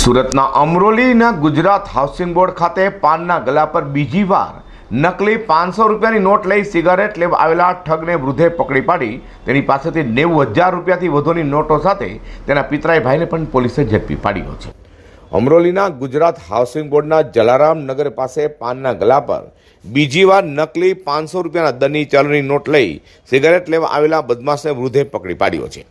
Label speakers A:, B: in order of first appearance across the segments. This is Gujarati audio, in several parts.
A: સુરતના અમરોલીના ગુજરાત હાઉસિંગ બોર્ડ ખાતે પાનના ગલા પર બીજી વાર નકલી પાંચસો રૂપિયાની નોટ લઈ સિગારેટ લેવા આવેલા ઠગને વૃદ્ધે પકડી પાડી. તેની પાસેથી નેવું હજાર રૂપિયાથી વધુની નોટો સાથે તેના પિતરાઈ ભાઈને પણ પોલીસે ઝડપી પાડ્યો છે. અમરોલીના ગુજરાત હાઉસિંગ બોર્ડના જલારામ નગર પાસે પાનના ગલા પર બીજી વાર નકલી પાંચસો રૂપિયાના દરની ચલણી નોટ લઈ સિગારેટ લેવા આવેલા બદમાશને વૃદ્ધે પકડી પાડ્યો છે.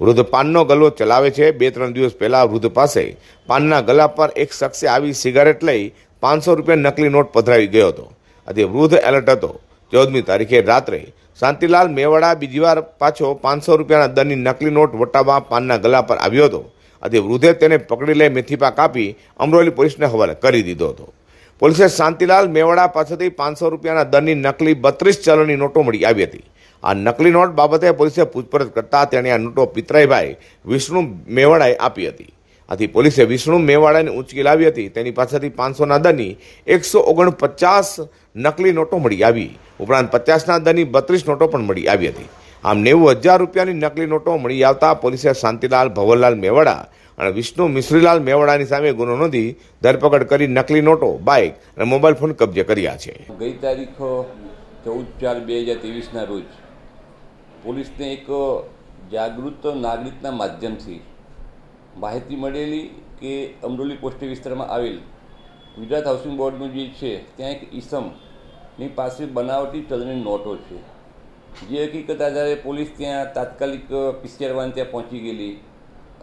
A: વૃદ્ધ પાનનો ગલ્લો ચલાવે છે. બે ત્રણ દિવસ પહેલા વૃદ્ધ પાસે પાનના ગલા પર એક શખ્સે આવી સિગારેટ લઈ પાંચસો રૂપિયા નકલી નોટ પધરાવી ગયો હતો. આજે વૃદ્ધ એલર્ટ હતો. ચૌદમી તારીખે રાત્રે શાંતિલાલ મેવાડા બીજી વાર પાછો પાંચસો રૂપિયાના દરની નકલી નોટ વટાવવા પાનના ગલા પર આવ્યો હતો. આથી વૃદ્ધે તેને પકડી લઈ મેથીપા કાપી અમરોલી પોલીસને હવાલે કરી દીધો હતો. પોલીસે શાંતિલાલ મેવાડા પાસેથી પાંચસો રૂપિયાના દરની નકલી બત્રીસ ચલણની નોટો મળી આવી હતી. આ નકલી નોટ બાબતે પોલીસે પૂછપરછ કરતા તેણે આ નોટો પિતરાઈભાઈ વિષ્ણુ મેવાડાએ આપી હતી. આથી પોલીસે વિષ્ણુ મેવાડાને ઉંચકી લાવી હતી. તેની પાસેથી પાંચસોના દરની એકસો ઓગણપચાસ નકલી નોટો મળી આવી. ઉપરાંત પચાસના દરની બત્રીસ નોટો પણ મળી આવી હતી. આમ નેવું હજાર રૂપિયાની નકલી નોટો મળી આવતા પોલીસે શાંતિલાલ ભવનલાલ મેવાડા અને વિષ્ણુ મિશ્રીલાલ મેવાડાની સામે ગુનો નોંધી ધરપકડ કરી નકલી નોટો, બાઇક અને મોબાઈલ ફોન કબજે કર્યા છે.
B: ગઈ તારીખ ચૌદ ચાર બે હજાર ત્રેવીસના રોજ પોલીસને એક જાગૃત નાગરિકના માધ્યમથી માહિતી મળેલી કે અમરોલી પોસ્ટ વિસ્તારમાં આવેલ ગુજરાત હાઉસિંગ બોર્ડનું જે છે, ત્યાં એક ઈસમની પાસે બનાવટી ચલણી નોટો છે. જે હકીકત આધારે પોલીસ ત્યાં તાત્કાલિક પીસીઆર વાન ત્યાં પહોંચી ગયેલી.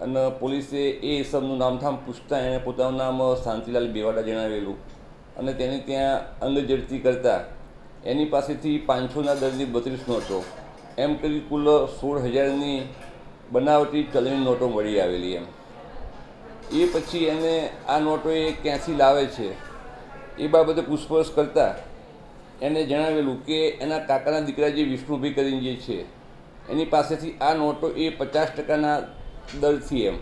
B: અને પોલીસે એ હિસાબનું નામઠામ પૂછતા એણે પોતાનું નામ શાંતિલાલ બેવાડા જણાવેલું. અને તેને ત્યાં અંગઝડતી કરતા એની પાસેથી પાંચસોના દર્દી બત્રીસ નોટો. એમ કરી કુલ સોળ હજારની બનાવટી ચલણી નોટો મળી આવેલી એમ. એ પછી એને આ નોટો એ ક્યાંથી લાવે છે એ બાબતે પૂછપરછ કરતાં એને જણાવેલું કે એના કાકાના દીકરા જે વિષ્ણુભાઈ કરીને જે છે, એની પાસેથી આ નોટો એ પચાસ ટકાના દરથી એમ.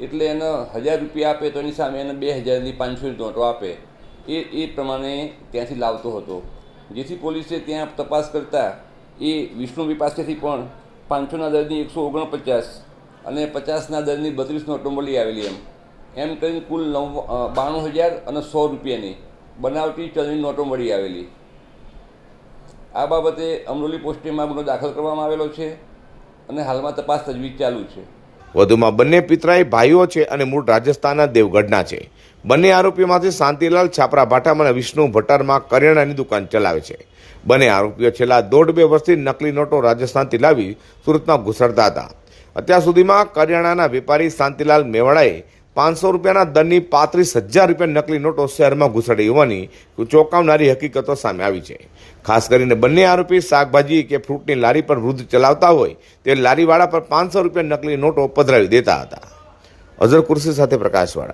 B: એટલે એને હજાર રૂપિયા આપે તો એની સામે એને બે હજારની પાંચસોની નોટો આપે. એ એ પ્રમાણે ત્યાંથી લાવતો હતો. જેથી પોલીસે ત્યાં તપાસ કરતાં એ વિષ્ણુભાઈ પાસેથી પણ પાંચસોના દરની એકસો ઓગણપચાસ અને પચાસના દરની બત્રીસ નોટો મળી આવેલી એમ. એમ કરીને કુલ નવ બાણું હજાર અને સો રૂપિયાની બનાવટી ચલણી નોટો મળી આવેલી. આ બાબતે અમરોલી પોસ્ટેમાં ગુનો દાખલ કરવામાં આવેલો છે અને હાલમાં તપાસ તજવીજ ચાલુ છે.
A: વધુમાં બંને પિતરાઈ ભાઈઓ છે અને મૂળ રાજસ્થાનના દેવગઢના છે. બંને આરોપીઓમાંથી શાંતિલાલ છાપરા ભાટામાં અને વિષ્ણુ ભટ્ટારમાં કરિયાણાની દુકાન ચલાવે છે. બંને આરોપીઓ છેલ્લા દોઢ બે વર્ષથી નકલી નોટો રાજસ્થાનથી લાવી સુરતમાં ઘુસડતા હતા. અત્યાર સુધીમાં કરિયાણાના વેપારી શાંતિલાલ મેવાડાએ પાંચસો રૂપિયાના દરની પાંત્રીસ હજાર રૂપિયા નકલી નોટો શહેરમાં ઘૂસડી હોવાની ચોંકાવનારી હકીકતો સામે આવી છે. ખાસ કરીને બંને આરોપી શાકભાજી કે ફ્રૂટની લારી પર વૃદ્ધ ચલાવતા હોય તે લારીવાળા પર પાંચસો રૂપિયા નકલી નોટો પધરાવી દેતા હતા. અઝર કુર્સી સાથે પ્રકાશવાળા.